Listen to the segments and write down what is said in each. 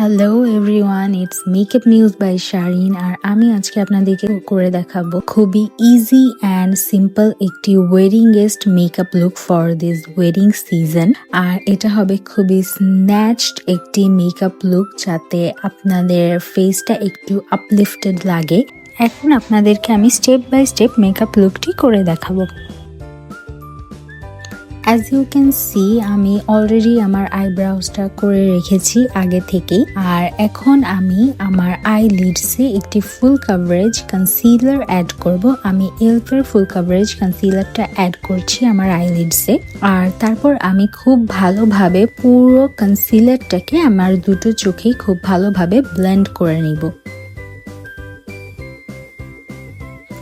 Hello everyone it's makeup news by Sharin আর আমি আজকে আপনাদেরকে করে দেখাবো খুবই ইজি অ্যান্ড সিম্পল একটি wedding guest makeup look for this wedding season আর এটা হবে খুবই স্ন্যাচড একটি মেকআপ লুক যাতে আপনাদের ফেসটা একটু আপলিফটেড লাগে। এখন আপনাদেরকে আমি স্টেপ বাই স্টেপ মেকআপ লুকটি করে দেখাবো। অ্যাজ ইউ ক্যান সি আমি অলরেডি আমার আইব্রাউজটা করে রেখেছি আগে থেকেই। আর এখন আমি আমার আই লিডসে একটি ফুল কাভারেজ কনসিলার অ্যাড করব। আমি এলফের ফুল কাভারেজ কনসিলারটা অ্যাড করছি আমার আই লিডসে আর তারপর আমি খুব ভালোভাবে পুরো কনসিলারটাকে আমার দুটো চোখেই খুব ভালোভাবে ব্লেন্ড করে নিব।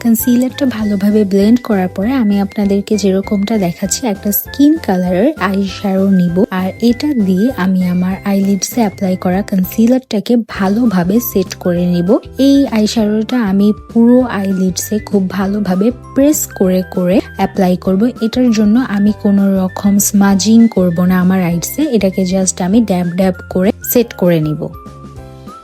কনসিলারটা ভালোভাবে ব্লেন্ড করার পরে আমি আপনাদেরকে যেরকমটা দেখাচ্ছি, একটা স্কিন কালারের আই শ্যারো নিব। আর এটা দিয়ে আমি আমার আই আইলিডসে অ্যাপ্লাই করা কনসিলারটাকে ভালোভাবে সেট করে নিব। এই আই শ্যারোটা আমি পুরো আই আইলিডসে খুব ভালোভাবে প্রেস করে করে অ্যাপ্লাই করব। এটার জন্য আমি কোনো রকম স্মাজিং করব না আমার আইডসে এটাকে জাস্ট আমি ড্যাব ড্যাব করে সেট করে নিব।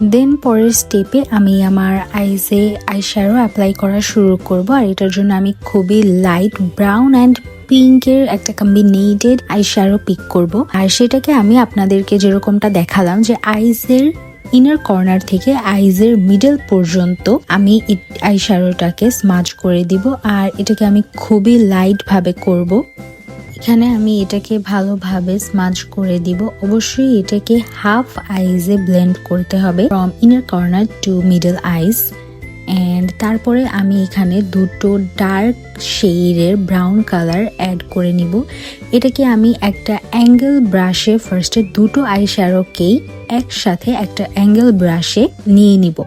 দেন পরের স্টেপে আমি আমার আইসে আইশ্যারো অ্যাপ্লাই করা শুরু করব। আর এটার জন্য আমি খুবই লাইট ব্রাউন অ্যান্ড পিঙ্কের একটা কম্বিনেটেড আইশ্যারো পিক করব। আর সেটাকে আমি আপনাদেরকে যেরকমটা দেখালাম যে আইসের ইনার কর্নার থেকে আইজের মিডল পর্যন্ত আমি আইশ্যারোটাকে স্মাচ করে দিব। আর এটাকে আমি খুবই লাইট ভাবে করব। এখানে আমি এটাকে ভালোভাবে স্মাজ করে দিব। অবশ্যই এটাকে হাফ আইজে ব্লেন্ড করতে হবে from inner corner to middle eyes and তারপরে আমি এখানে দুটো ডার্ক শেডের ব্রাউন কালার অ্যাড করে নিব। এটাকে আমি একটা অ্যাঙ্গেল ব্রাশে ফার্স্টে দুটো আই শ্যারোকেই একসাথে একটা অ্যাঙ্গেল ব্রাশে নিয়ে নিব।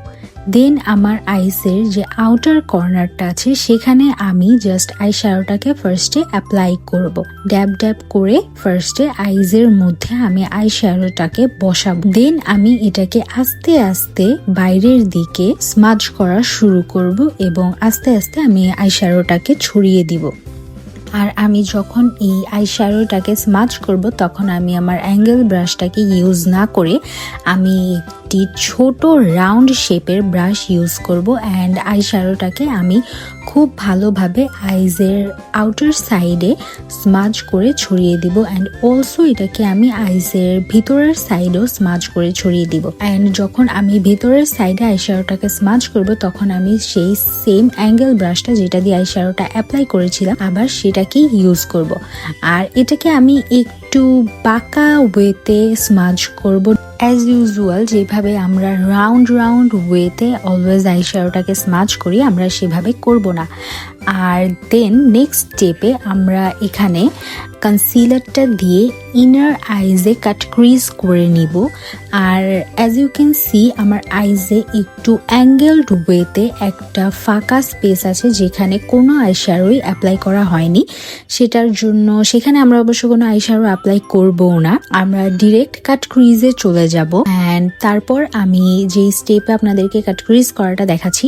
দেন আমার আইসের যে আউটার কর্নারটা আছে, সেখানে আমি জাস্ট আই শ্যারোটাকে ফার্স্টে অ্যাপ্লাই করব। ড্যাব ড্যাব করে ফার্স্টে আইজের মধ্যে আমি আই শ্যারোটাকে বসাবো। দেন আমি এটাকে আস্তে আস্তে বাইরের দিকে স্মাজ করা শুরু করব এবং আস্তে আস্তে আমি আই শ্যারোটাকে ছড়িয়ে দিব। আর আমি যখন এই আই শ্যারোটাকে স্মাচ করব, তখন আমি আমার অ্যাঙ্গেল ব্রাশটাকে ইউজ না করে আমি একটি ছোট রাউন্ড শেপের ব্রাশ ইউজ করব অ্যান্ড আই শ্যারোটাকে আমি খুব ভালোভাবে আইজের আউটার সাইডে স্মাজ করে ছড়িয়ে দিব অ্যান্ড অলসো এটাকে আমি আইজের ভিতরের সাইডেও স্মাজ করে ছড়িয়ে দিব। অ্যান্ড যখন আমি ভিতরের সাইডে আইশ্যারোটাকে স্মাজ করব, তখন আমি সেই সেম অ্যাঙ্গেল ব্রাশটা যেটা দিয়ে আইশ্যারোটা অ্যাপ্লাই করেছিলাম, আবার সেটাকেই ইউজ করব। আর এটাকে আমি একটু বাঁকা ওয়েতে স্মাজ করব। অ্যাজ ইউজুয়াল যেভাবে আমরা রাউন্ড রাউন্ড ওয়েতে অলওয়েজ আইশ্যারোটাকে স্মাচ করি, আমরা সেভাবে করব না। আর দেন নেক্সট স্টেপে আমরা এখানে কনসিলারটা দিয়ে ইনার আইজে কাট ক্রিজ করে নিব। আর অ্যাজ ইউ ক্যান সি আমার আইজে একটু অ্যাঙ্গেলড ওয়েতে একটা ফাঁকা স্পেস আছে, যেখানে কোনো আইশ্যারোই অ্যাপ্লাই করা হয়নি। সেটার জন্য, সেখানে আমরা অবশ্য কোনো আইশ্যারো অ্যাপ্লাই করবও না। আমরা ডিরেক্ট কাট ক্রিজে চলে যাব। অ্যান্ড তারপর আমি যে স্টেপে আপনাদেরকে কাট ক্রিজ করাটা দেখাচ্ছি,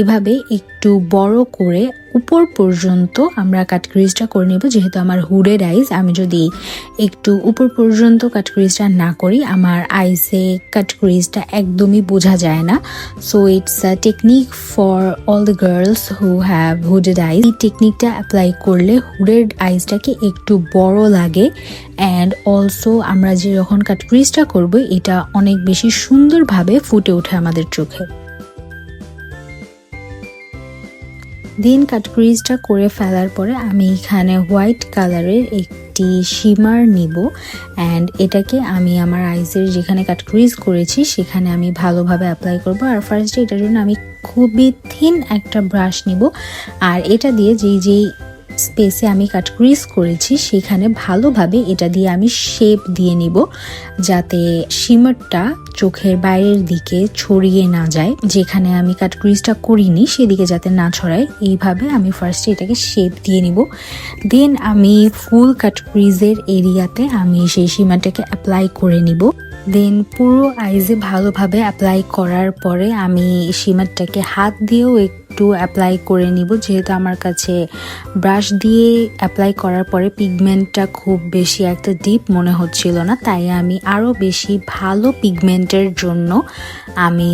এভাবে একটু বড় করে উপর পর্যন্ত আমরা কাটক্রিজটা করে নেব, যেহেতু আমার হুডের আইস আমি যদি একটু উপর পর্যন্ত কাটক্রিজটা না করি, আমার আইসে কাটক্রিজটা একদমই বোঝা যায় না। So it's a technique for all the girls who have hooded eyes এই টেকনিকটা অ্যাপ্লাই করলে হুডেড আইসটাকে একটু বড় লাগে অ্যান্ড অলসো আমরা যে যখন কাটক্রিজটা করব, এটা অনেক বেশি সুন্দরভাবে ফুটে ওঠে আমাদের চোখে। দেন কাটক্রিজটা করে ফেলার পরে আমি এখানে হোয়াইট কালারের একটি শিমার নিব। অ্যান্ড এটাকে আমি আমার আইসের যেখানে কাট ক্রিজ করেছি, সেখানে আমি ভালোভাবে অ্যাপ্লাই করব। আর ফার্স্টে এটার জন্য আমি খুবই থিন একটা ব্রাশ নিব। আর এটা দিয়ে যেই যেই স্পেসে আমি কাট ক্রিজ করেছি, সেখানে ভালোভাবে এটা দিয়ে আমি শেপ দিয়ে নিব, যাতে শিমারটা চোখের বাইরের দিকে ছড়িয়ে না যায়। যেখানে আমি কাট ক্রিজটা করিনি, সেদিকে যাতে না ছড়ায়, এইভাবে আমি ফার্স্টে এটাকে শেপ দিয়ে নিব। দেন আমি ফুল কাট ক্রিজের এরিয়াতে আমি সেই সীমাটাকে অ্যাপ্লাই করে নিব। দেন পুরো আইজে ভালোভাবে অ্যাপ্লাই করার পরে আমি সীমাটাকে হাত দিয়েও একটু একটু অ্যাপ্লাই করে নিব, যেহেতু আমার কাছে ব্রাশ দিয়ে অ্যাপ্লাই করার পরে পিগমেন্টটা খুব বেশি একটা ডিপ মনে হচ্ছিল না, তাই আমি আরও বেশি ভালো পিগমেন্টের জন্য আমি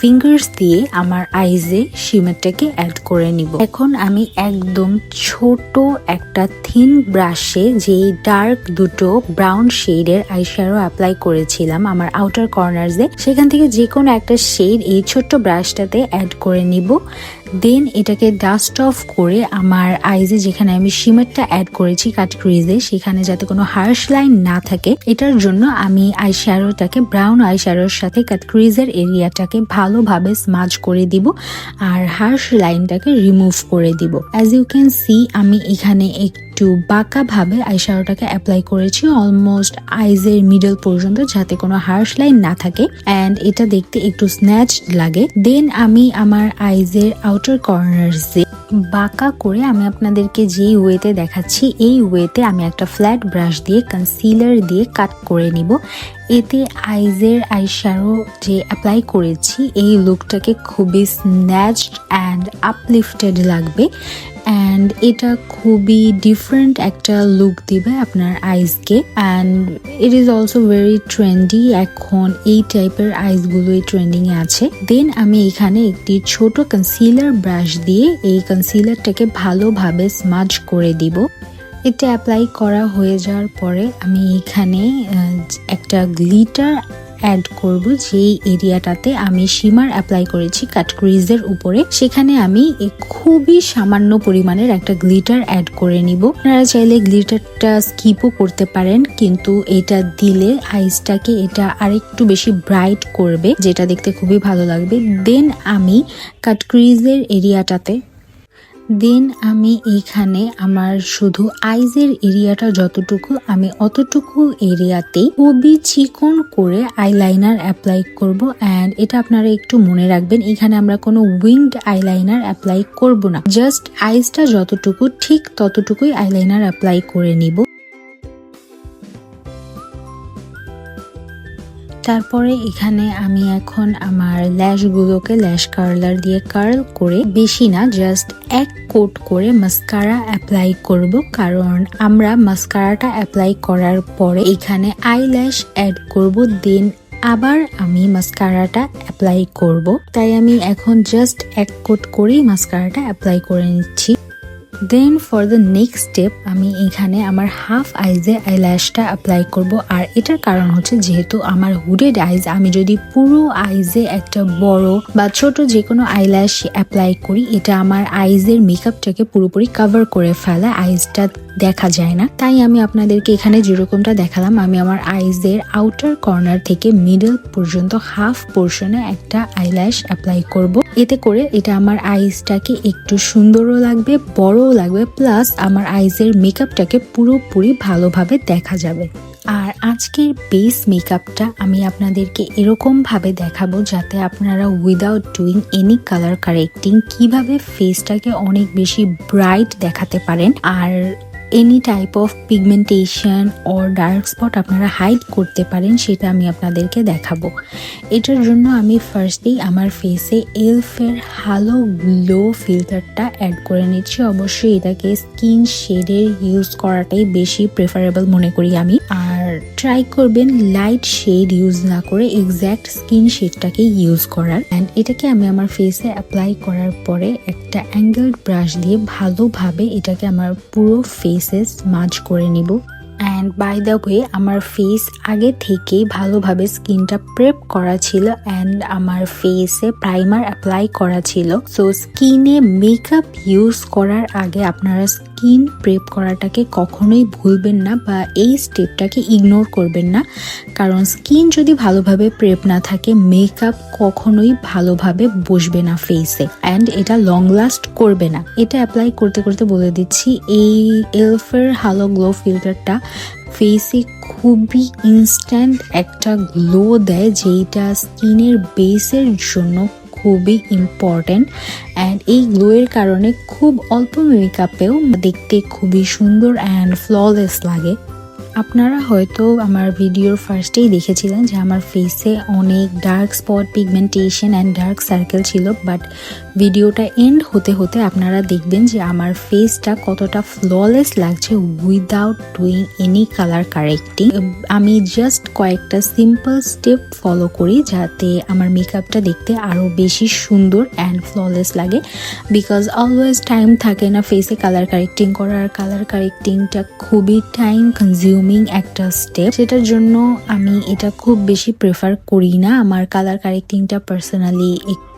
ফিঙ্গার্স দিয়ে আমার আইজে শিমেরটাকে অ্যাড করে নিব। এখন আমি একদম ছোট একটা থিন ব্রাশে যেই ডার্ক দুটো ব্রাউন শেডের আইশ্যাডো অ্যাপ্লাই করেছিলাম আমার আউটার কর্নার্সে সেখান থেকে যে কোনো একটা শেড এই ছোট্ট ব্রাশটাতে অ্যাড করে নিব। দেন এটাকে ডাস্ট অফ করে আমার আইজে যেখানে আমি শিমারটা অ্যাড করেছি কাট ক্রিজে সেখানে যাতে কোনো হার্শ লাইন না থাকে, এটার জন্য আমি আই শ্যারোটাকে ব্রাউন আই শ্যারোর সাথে কাট ক্রিজের এরিয়াটাকে ভালোভাবে স্মাজ করে দিব আর হার্শ লাইনটাকে রিমুভ করে দিব। অ্যাজ ইউ ক্যান সি আমি এখানে একটু বাঁকাভাবে আইশ্যাডোটাকে অ্যাপ্লাই করেছি অলমোস্ট আইজের মিডল পর্যন্ত যাতে কোনো হার্শ লাইন না থাকে অ্যান্ড এটা দেখতে একটু স্ন্যাচ লাগে। দেন আমি আমার আইজের আউটার কর্নার্সে বাঁকা করে আমি আপনাদেরকে যেই ওয়েতে দেখাচ্ছি, এই ওয়েতে আমি একটা ফ্ল্যাট ব্রাশ দিয়ে কনসিলার দিয়ে কাট করে নিব। এতে আইজের আইশ্যারো যে অ্যাপ্লাই করেছি, এই লুকটাকে খুবই স্ন্যাচড অ্যান্ড আপলিফটেড লাগবে। অ্যান্ড এটা খুবই ডিফারেন্ট একটা লুক দিবে আপনার আইসকে and it is also very trendy এখন এই টাইপের আইসগুলোই ট্রেন্ডিংয়ে আছে। দেন আমি এখানে একটি ছোট কনসিলার ব্রাশ দিয়ে এই কনসিলারটাকে ভালোভাবে স্মাজ করে দিব। এটা অ্যাপ্লাই করা হয়ে যাওয়ার পরে আমি এখানে একটা গ্লিটার অ্যাড করব যেই এরিয়াটাতে আমি শিমার অ্যাপ্লাই করেছি কাট ক্রিজের উপরে, সেখানে আমি খুবই সামান্য পরিমাণের একটা গ্লিটার অ্যাড করে নিব। আপনারা চাইলে গ্লিটারটা স্কিপও করতে পারেন, কিন্তু এটা দিলে আইসটাকে এটা আরেকটু বেশি ব্রাইট করবে, যেটা দেখতে খুবই ভালো লাগবে। দেন আমি কাট ক্রিজের এরিয়াটাতে দেন আমি এখানে আমার শুধু আইজের এরিয়াটা যতটুকু, আমি অতটুকু এরিয়াতে খুবই চিকন করে আইলাইনার অ্যাপ্লাই করব। অ্যান্ড এটা আপনারা একটু মনে রাখবেন, এখানে আমরা কোনো উইংড আইলাইনার অ্যাপ্লাই করব না। জাস্ট আইজটা যতটুকু, ঠিক ততটুকুই আইলাইনার অ্যাপ্লাই করে নিব। তারপরে এখানে আমি এখন আমার ল্যাশগুলোকে ল্যাশ কার্লার দিয়ে কার্ল করে বেশি না জাস্ট এক কোট করে মাস্কারা অ্যাপ্লাই করব, কারণ আমরা মাস্কারাটা অ্যাপ্লাই করার পরে এখানে আই ল্যাশ অ্যাড করব দেন আবার আমি মাস্কারাটা অ্যাপ্লাই করব। তাই আমি এখন জাস্ট এক কোট করেই মাস্কারাটা অ্যাপ্লাই করে নিচ্ছি। Then for the next step আমি এখানে আমার হাফ আইজে আইল্যাশটা অ্যাপ্লাই করব। আর এটার কারণ হচ্ছে যেহেতু আমার হুডেড আইজ আমি যদি পুরো আইজে একটা বড় বা ছোট যে কোনো আইল্যাশ অ্যাপ্লাই করি, এটা আমার আইজের মেকআপটাকে পুরোপুরি কভার করে ফেলে আইজটা দেখা যায় না। তাই আমি আপনাদেরকে এখানে যেরকমটা দেখালাম, আমি আমার আইজের আউটার কর্নার থেকে মিডল পর্যন্ত হাফ পোর্শনে একটা আইল্যাশ অ্যাপ্লাই করব। এতে করে এটা আমার আইসটাকে একটু সুন্দরও লাগবে বড়ও লাগবে প্লাস আমার আইজের মেকআপটাকে পুরোপুরি ভালোভাবে দেখা যাবে। আর আজকের বেস মেকআপটা আমি আপনাদেরকে এরকমভাবে দেখাবো যাতে আপনারা without doing any colour correcting কীভাবে ফেসটাকে অনেক বেশি ব্রাইট দেখাতে পারেন। আর any type of pigmentation or dark spot আপনারা হাইড করতে পারেন, সেটা আমি আপনাদেরকে দেখাবো। এটার জন্য আমি ফার্স্টেই আমার ফেসে এলফের হালো গ্লো ফিল্টারটা অ্যাড করে নিচ্ছি। অবশ্যই এটাকে স্কিন শেডের ইউজ করাটাই বেশি প্রেফারেবল মনে করি আমি। আর ট্রাই করবেন লাইট শেড ইউজ না করে এক্স্যাক্ট স্কিন শেডটাকে ইউজ করার। অ্যান্ড এটাকে আমি আমার ফেসে অ্যাপ্লাই করার পরে একটা অ্যাঙ্গেল ব্রাশ দিয়ে ভালোভাবে এটাকে আমার পুরো ফেসে মাজ করে নিব। অ্যান্ড বাই দ্য ওয়ে আমার ফেস আগে থেকেই ভালোভাবে স্কিনটা প্রেপ করা ছিল অ্যান্ড আমার ফেসে প্রাইমার অ্যাপ্লাই করা ছিল। সো স্কিনে মেকআপ ইউজ করার আগে আপনারা স্কিন প্রেপ করাটাকে কখনোই ভুলবেন না বা এই স্টেপটাকে ইগনোর করবেন না। কারণ স্কিন যদি ভালোভাবে প্রেপ না থাকে, মেকআপ কখনোই ভালোভাবে বসবে না ফেসে অ্যান্ড এটা লং লাস্ট করবে না। এটা অ্যাপ্লাই করতে করতে বলে দিচ্ছি, এই এলফের হালো গ্লো ফিল্টারটা ফেসে খুবই ইনস্ট্যান্ট একটা গ্লো দেয়, যেইটা স্কিনের বেসের জন্য খুবই ইম্পর্ট্যান্ট অ্যান্ড এই গ্লোয়ের কারণে খুব অল্প মেকআপেও দেখতে খুবই সুন্দর অ্যান্ড ফ্ললেস লাগে। আপনারা হয়তো আমার ভিডিওর ফার্স্টেই দেখেছিলেন যে আমার ফেসে অনেক dark spot pigmentation and dark circle ছিল বাট ভিডিওটা এন্ড হতে হতে আপনারা দেখবেন যে আমার ফেসটা কতটা ফ্ললেস লাগছে without doing any colour correcting আমি জাস্ট কয়েকটা সিম্পল স্টেপ ফলো করি যাতে আমার মেকআপটা দেখতে আরও বেশি সুন্দর অ্যান্ড ফ্ললেস লাগে। বিকজ অলওয়েজ টাইম থাকে না ফেসে কালার কারেক্টিং করার। কালার কারেক্টিংটা খুবই টাইম কনজিউমিং একটা স্টেপ সেটার জন্য আমি এটা খুব বেশি প্রেফার করি না। আমার কালার কারেক্টিংটা পার্সোনালি একটু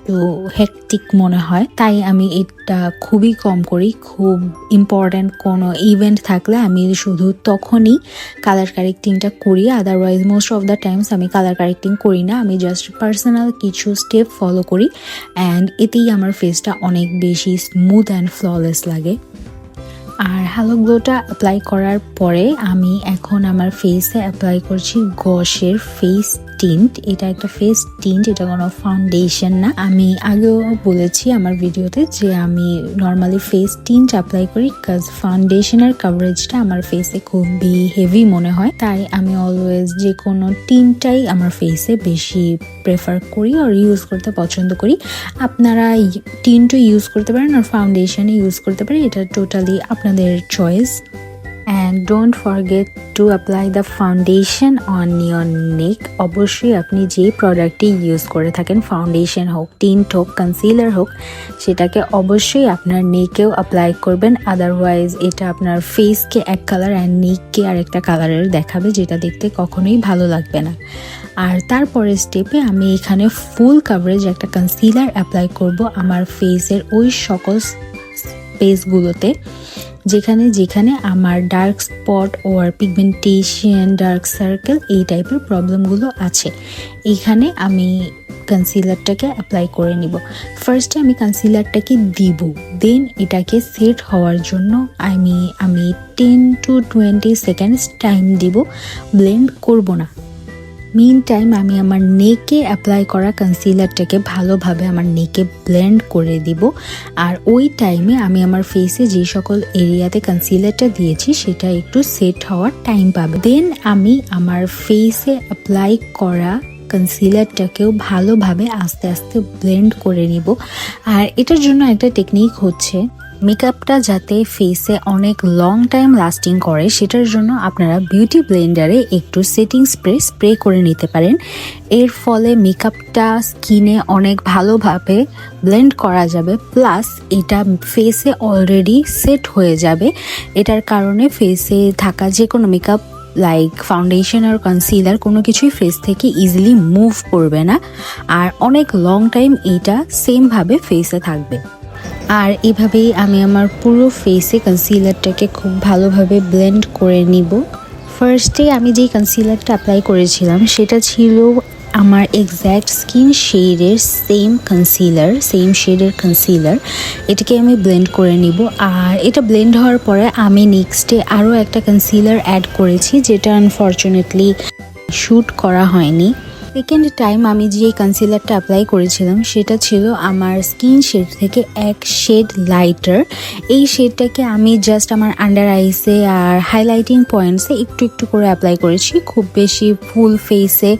হেকটিক মনে হয়। তাই আমি এটা খুবই কম করি। খুব ইম্পর্ট্যান্ট কোনো ইভেন্ট থাকলে আমি শুধু তখনই কালার কারেক্টিংটা করি। Otherwise most of the times আমি কালার কারেক্টিং করি না। আমি জাস্ট পার্সোনাল কিছু স্টেপ ফলো করি। অ্যান্ড এতেই আমার ফেসটা অনেক বেশি স্মুথ অ্যান্ড ফ্ললেস লাগে। আর হ্যালো গ্লোটা অ্যাপ্লাই করার পরে আমি এখন আমার ফেসে অ্যাপ্লাই করছি গসের ফেস টিন্ট এটা একটা ফেস টিন্ট এটা কোনো ফাউন্ডেশন না। আমি আগেও বলেছি আমার ভিডিওতে যে আমি নর্মালি ফেস টিন্ট অ্যাপ্লাই করি কাজ ফাউন্ডেশনের কাভারেজটা আমার ফেসে খুবই হেভি মনে হয়। তাই আমি অলওয়েজ যে কোনো টিনটাই আমার ফেসে বেশি প্রেফার করি আর ইউজ করতে পছন্দ করি। আপনারা টিনটু ইউজ করতে পারেন আর ফাউন্ডেশনে ইউজ করতে পারেন, এটা টোটালি আপনাদের choice and don't forget to apply the foundation on your neck অবশ্যই আপনি যে প্রোডাক্টটি ইউজ করে থাকেন ফাউন্ডেশন হোক টিন্ট হোক কনসিলার হোক, সেটাকে অবশ্যই আপনার নেকেও অ্যাপ্লাই করবেন। আদারওয়াইজ এটা আপনার ফেসকে এক কালার অ্যান্ড নেককে আরেকটা কালারের দেখাবে, যেটা দেখতে কখনোই ভালো লাগবে না। আর তারপরে স্টেপে আমি এখানে ফুল কাভারেজ একটা কনসিলার অ্যাপ্লাই করব আমার ফেসের ওই সকল স্পেসগুলোতে যেখানে যেখানে আমার dark spot or pigmentation dark circle এই টাইপের প্রবলেমগুলো আছে। এখানে আমি কনসিলারটাকে অ্যাপ্লাই করে নিব। ফার্স্টে আমি কনসিলারটাকে দিব। দেন এটাকে সেট হওয়ার জন্য আমি আমি ten to twenty seconds time দিব। ব্লেন্ড করব না। মিন টাইম আমি আমার নেকে অ্যাপ্লাই করা কনসিলারটাকে ভালোভাবে আমার নেকে ব্লেন্ড করে দিব। আর ওই টাইমে আমি আমার ফেসে যে সকল এরিয়াতে কনসিলারটা দিয়েছি, সেটা একটু সেট হওয়ার টাইম পাবে। দেন আমি আমার ফেসে অ্যাপ্লাই করা কনসিলারটাকেও ভালোভাবে আস্তে আস্তে ব্লেন্ড করে নিব। আর এটার জন্য একটা টেকনিক হচ্ছে মেকআপটা যাতে ফেসে অনেক লং টাইম লাস্টিং করে, সেটার জন্য আপনারা বিউটি ব্লেন্ডারে একটু সেটিং স্প্রে স্প্রে করে নিতে পারেন। এর ফলে মেকআপটা স্কিনে অনেক ভালোভাবে ব্লেন্ড করা যাবে প্লাস এটা ফেসে অলরেডি সেট হয়ে যাবে। এটার কারণে ফেসে থাকা যে কোনো মেকআপ লাইক ফাউন্ডেশন আর কনসিলার কোনো কিছুই ফেস থেকে ইজিলি মুভ করবে না। আর অনেক লং টাইম এটা সেমভাবে ফেসে থাকবে। আর এভাবেই আমি আমার পুরো ফেসে কনসিলারটাকে খুব ভালোভাবে ব্লেন্ড করে নিব। ফার্স্টে আমি যেই কনসিলারটা অ্যাপ্লাই করেছিলাম, সেটা ছিল আমার এক্স্যাক্ট স্কিন শেডের সেম কনসিলার সেম শেডের কনসিলার এটাকে আমি ব্লেন্ড করে নিব। আর এটা ব্লেন্ড হওয়ার পরে আমি নেক্সটে আরও একটা কনসিলার অ্যাড করেছি, যেটা আনফর্চুনেটলি শ্যুট করা হয়নি। সেকেন্ড টাইম আমি যে কনসিলারটা অ্যাপ্লাই করেছিলাম, সেটা ছিল আমার স্কিন শেড থেকে এক শেড লাইটার এই শেডটাকে আমি জাস্ট আমার আন্ডার আইসে আর হাইলাইটিং পয়েন্টসে একটু একটু করে অ্যাপ্লাই করেছি। খুব বেশি ফুল ফেসে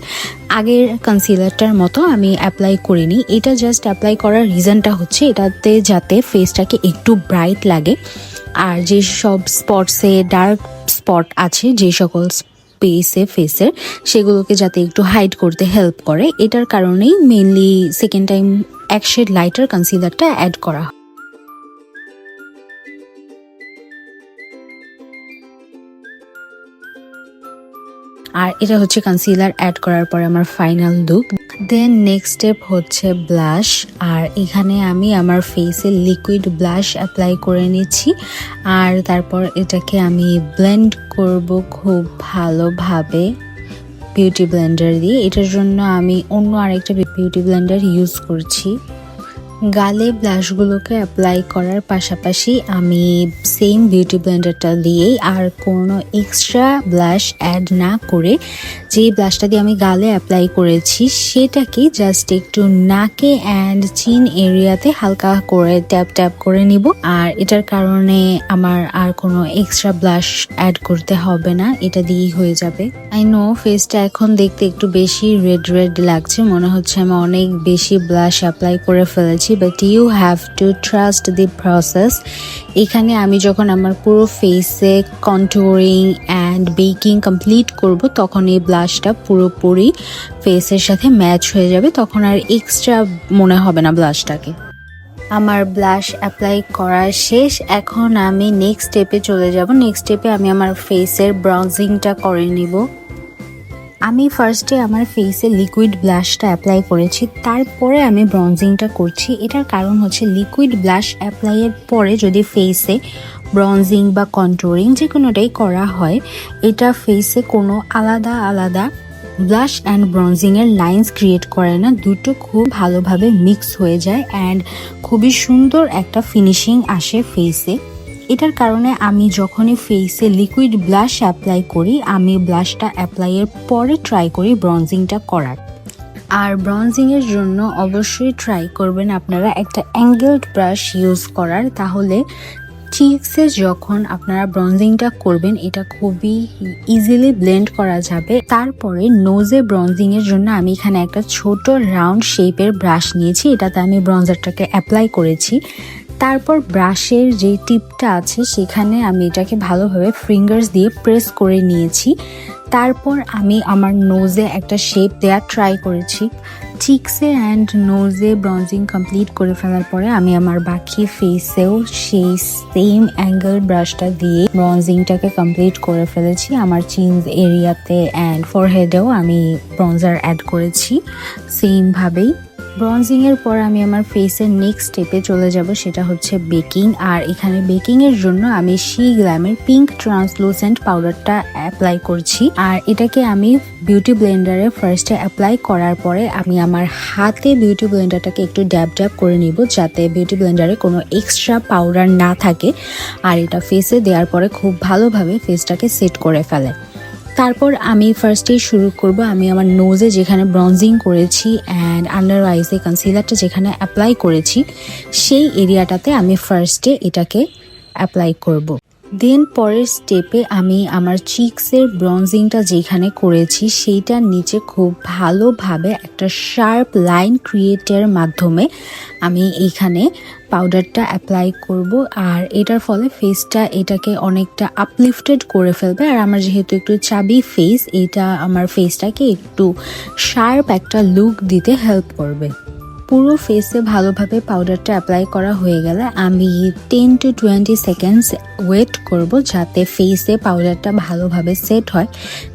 আগের কনসিলারটার মতো আমি অ্যাপ্লাই করিনি। এটা জাস্ট অ্যাপ্লাই করার রিজনটা হচ্ছে এটাতে যাতে ফেসটাকে একটু ব্রাইট লাগে। আর যে সব স্পটসে ডার্ক স্পট আছে, যে সকল স্পেসে ফেসের সেগুলোকে যাতে একটু হাইড করতে হেল্প করে এটার কারণেই মেনলি সেকেন্ড টাইম এক শেড লাইটার কনসিলারটা অ্যাড করা। আর এটা হচ্ছে কনসিলার অ্যাড করার পরে আমার final look then next step হচ্ছে ব্লাশ আর এখানে আমি আমার ফেসে লিকুইড ব্লাশ অ্যাপ্লাই করে নিচ্ছি। আর তারপর এটাকে আমি ব্লেন্ড করব খুব ভালোভাবে বিউটি ব্লেন্ডার দিয়ে। এটার জন্য আমি অন্য আরেকটা বিউটি ব্লেন্ডার ইউজ করছি। গালে ব্লাশগুলোকে অ্যাপ্লাই করার পাশাপাশি আমি সেম বিউটি ব্লেন্ডারটা দিয়েই আর কোনো এক্সট্রা ব্লাশ অ্যাড না করে যে ব্লাশটা দিয়ে আমি গালে অ্যাপ্লাই করেছি, সেটাকে জাস্ট একটু নাকে অ্যান্ড চিন এরিয়াতে হালকা করে ট্যাপ ট্যাপ করে নিব। আর এটার কারণে আমার আর কোনো এক্সট্রা ব্লাশ অ্যাড করতে হবে না, এটা দিয়েই হয়ে যাবে। আই নো ফেসটা এখন দেখতে একটু বেশি রেড রেড লাগছে, মনে হচ্ছে আমি অনেক বেশি ব্লাশ অ্যাপ্লাই করে ফেলেছি but you have to trust the process এখানে আমি যখন আমার পুরো ফেসে কন্ট্রোরিং অ্যান্ড বেকিং কমপ্লিট করব, তখন এই ব্লাশটা পুরোপুরি ফেসের সাথে ম্যাচ হয়ে যাবে। তখন আর এক্সট্রা মনে হবে না ব্লাশটাকে আমার ব্লাশ অ্যাপ্লাই করা শেষ। এখন আমি নেক্সট স্টেপে চলে যাব। নেক্সট স্টেপে আমি আমার ফেসের ব্রাউজিংটা করে নিব। আমি ফার্স্টে আমার ফেসে লিকুইড ব্লাশটা অ্যাপ্লাই করেছি, তারপরে আমি ব্রঞ্জিংটা করছি। এটার কারণ হচ্ছে লিকুইড ব্লাশ অ্যাপ্লাইয়ের পরে যদি ফেসে ব্রঞ্জিং বা কন্ট্রোলিং যে কোনোটাই করা হয়, এটা ফেসে কোনো আলাদা আলাদা ব্লাশ অ্যান্ড ব্রঞ্জিংয়ের লাইন্স ক্রিয়েট করে না। দুটো খুব ভালোভাবে মিক্স হয়ে যায় অ্যান্ড খুবই সুন্দর একটা ফিনিশিং আসে ফেসে এটার কারণে আমি যখনই ফেসে লিকুইড ব্লাশ অ্যাপ্লাই করি, আমি ব্লাশটা অ্যাপ্লাইয়ের পরে ট্রাই করি ব্রঞ্জিংটা করার। আর ব্রঞ্জিংয়ের জন্য অবশ্যই ট্রাই করবেন আপনারা একটা অ্যাঙ্গেলড ব্রাশ ইউজ করার। তাহলে চিক্সে যখন আপনারা ব্রঞ্জিংটা করবেন, এটা খুবই ইজিলি ব্লেন্ড করা যাবে। তারপরে নোজে ব্রঞ্জিং এর জন্য আমি এখানে একটা ছোট রাউন্ড শেপের ব্রাশ নিয়েছি। এটাতে আমি ব্রঞ্জারটাকে অ্যাপ্লাই করেছি। তারপর ব্রাশের যে টিপটা আছে, সেখানে আমি এটাকে ভালোভাবে ফিঙ্গার্স দিয়ে প্রেস করে নিয়েছি। তারপর আমি আমার নোজে একটা শেপ দেওয়ার ট্রাই করেছি। চিক্সে অ্যান্ড নোজে ব্রঞ্জিং কমপ্লিট করে ফেলার পরে আমি আমার বাকি ফেসেও সেই সেম অ্যাঙ্গেল ব্রাশটা দিয়ে ব্রঞ্জিংটাকে কমপ্লিট করে ফেলেছি। আমার চিনস এরিয়াতে অ্যান্ড ফরহেডেও আমি ব্রঞ্জার অ্যাড করেছি। সেমভাবেই ব্রঞ্জিং এর পর আমি আমার ফেসের নেক্সট স্টেপে চলে যাব, সেটা হচ্ছে বেকিং আর এখানে বেকিং এর জন্য আমি শি গ্ল্যামের পিঙ্ক ট্রান্সলুসেন্ট পাউডারটা অ্যাপ্লাই করছি। আর এটাকে আমি বিউটি ব্লেন্ডারে ফার্স্টে অ্যাপ্লাই করার পরে আমি আমার হাতে বিউটি ব্লেন্ডারটাকে একটু ড্যাব ড্যাব করে নিব, যাতে বিউটি ব্লেন্ডারে কোনো এক্সট্রা পাউডার না থাকে। আর এটা ফেসে দেওয়ার পরে খুব ভালোভাবে ফেসটাকে সেট করে ফেলে। তারপর আমি ফার্স্টেই শুরু করব আমি আমার নোজে যেখানে ব্রঞ্জিং করেছি অ্যান্ড আন্ডার আইসে কনসিলারটা যেখানে অ্যাপ্লাই করেছি, সেই এরিয়াটাতে আমি ফার্স্টে এটাকে অ্যাপ্লাই করব। দেন পরের স্টেপে আমি আমার চিক্সের ব্রঞ্জিংটা যেখানে করেছি, সেইটার নিচে খুব ভালোভাবে একটা শার্প লাইন ক্রিয়েটের মাধ্যমে আমি এইখানে পাউডারটা অ্যাপ্লাই করব আর এটার ফলে ফেসটা এটাকে অনেকটা আপলিফটেড করে ফেলবে। আর আমার যেহেতু একটু চাবি ফেস এটা আমার ফেসটাকে একটু শার্প একটা লুক দিতে হেল্প করবে। পুরো ফেসে ভালোভাবে পাউডারটা অ্যাপ্লাই করা হয়ে গেলে আমি ten to twenty seconds wait করব যাতে ফেসে পাউডারটা ভালোভাবে সেট হয়।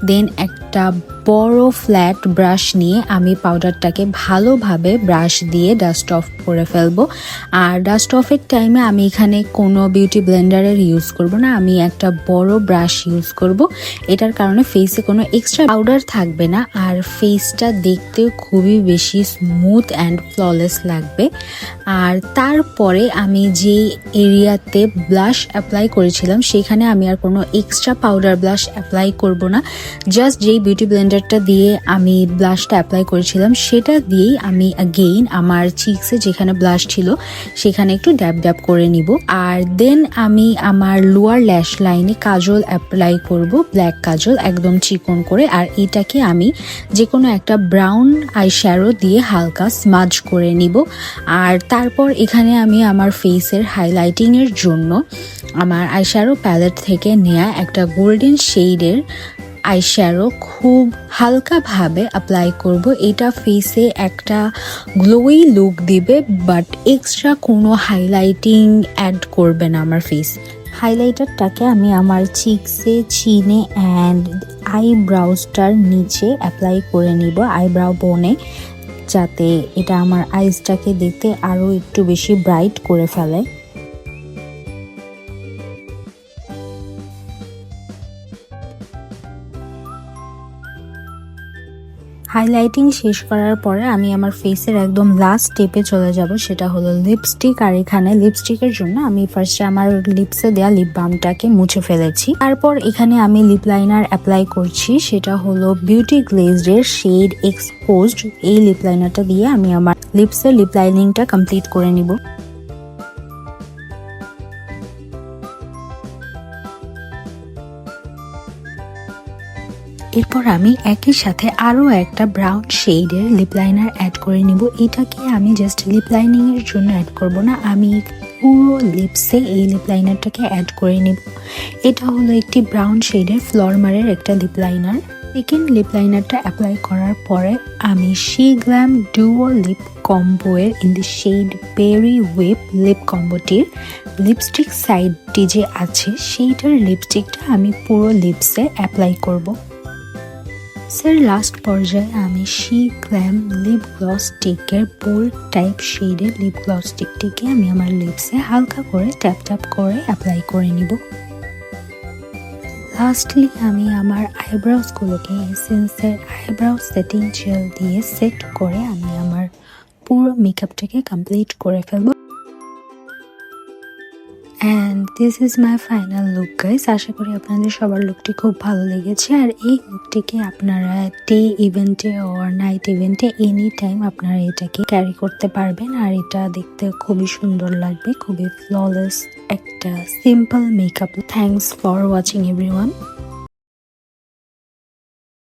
দেন একটা বড় ফ্ল্যাট ব্রাশ নিয়ে আমি পাউডারটাকে ভালোভাবে ব্রাশ দিয়ে ডাস্ট অফ করে ফেলব। আর ডাস্ট অফের টাইমে আমি এখানে কোনো বিউটি ব্লেন্ডারের ইউজ করব না, আমি একটা বড় ব্রাশ ইউজ করব। এটার কারণে ফেসে কোনো এক্সট্রা পাউডার থাকবে না, আর ফেসটা দেখতেও খুবই বেশি স্মুথ অ্যান্ড ফ্ললেস লাগবে। আর তারপরে আমি যে এরিয়াতে ব্লাশ অ্যাপ্লাই করেছিলাম, সেখানে আমি আর কোনো এক্সট্রা পাউডার ব্লাশ অ্যাপ্লাই করব না জাস্ট যেই বিউটি ব্লেন্ডারটা দিয়ে আমি ব্লাশটা অ্যাপ্লাই করেছিলাম, সেটা দিয়েই আমি আগেইন আমার চিক্সে যেখানে ব্লাশ ছিল, সেখানে একটু ড্যাব ড্যাব করে নিব। আর দেন আমি আমার লোয়ার ল্যাশ লাইনে কাজল অ্যাপ্লাই করব ব্ল্যাক কাজল, একদম চিকন করে। আর এটাকে আমি যে কোনো একটা ব্রাউন আই শ্যারো দিয়ে হালকা স্মাজ করে নিব। আর তারপর এখানে আমি আমার ফেসের হাইলাইটিংয়ের জন্য আমার আইশ্যারো প্যালেট থেকে নেয়া একটা গোল্ডেন শেডের আইশ্যারো খুব হালকাভাবে অ্যাপ্লাই করব। এটা ফেসে একটা গ্লোই লুক দিবে বাট এক্সট্রা কোনো হাইলাইটিং অ্যাড করবে না আমার ফেস হাইলাইটারটাকে আমি আমার চিক্সে চিনে অ্যান্ড আইব্রাউজটার নিচে অ্যাপ্লাই করে নিব আইব্রাউ বোনে যাতে এটা আমার আইসটাকে দেখতে আরও একটু বেশি ব্রাইট করে ফেলে। হাইলাইটিং শেষ করার পরে আমি আমার ফেসের একদম লাস্ট স্টেপে চলে যাব, সেটা হলো লিপস্টিক আর এখানে লিপস্টিকের জন্য আমি ফার্স্টে আমার লিপসে দেওয়া লিপ বামটাকে মুছে ফেলেছি। তারপর এখানে আমি লিপ লাইনার অ্যাপ্লাই করছি, সেটা হলো বিউটি গ্লেজের শেড এক্সপোজড এই লিপ লাইনারটা দিয়ে আমি আমার লিপসের লিপ লাইনিংটা কমপ্লিট করে নিব। এরপর আমি একই সাথে আরও একটা ব্রাউন শেডের লিপ লাইনার অ্যাড করে নিব। এটাকে আমি জাস্ট লিপ লাইনিং এর জন্য অ্যাড করব না, আমি পুরো লিপসে এই লিপ লাইনারটাকে অ্যাড করে নিব। এটা হলো একটি ব্রাউন শেডের ফ্লরমারের একটা লিপ লাইনার সেকেন্ড লিপ লাইনারটা অ্যাপ্লাই করার পরে আমি she glam duo lip কম্বোয়ের in the shade berry web lip কম্বোটির lipstick সাইডটি যে আছে, সেইটার লিপস্টিকটা আমি পুরো লিপসে অ্যাপ্লাই করব। স্যার লাস্ট পর্যায়ে আমি শি গ্ল্যাম লিপ গ্লস স্টিকের বোল্ড টাইপ শেডের লিপ গ্লস স্টিকটিকে আমি আমার লিপসে হালকা করে ট্যাপ ট্যাপ করে অ্যাপ্লাই করে নিব। লাস্টলি আমি আমার আইব্রাউসগুলোকে এসেন্সের আইব্রাউ সেটিং জেল দিয়ে সেট করে আমি আমার পুরো মেকআপটাকে কমপ্লিট করে ফেলব। This is my final look guys আশা করি আপনাদের সবার লুকটি খুব ভালো লেগেছে। আর এই লুকটিকে আপনারা ডে ইভেন্টে ওর নাইট ইভেন্টে এনি টাইম আপনারা এটাকে ক্যারি করতে পারবেন। আর এটা দেখতে খুবই সুন্দর লাগবে, খুবই ফ্ললেস একটা simple makeup thanks for watching everyone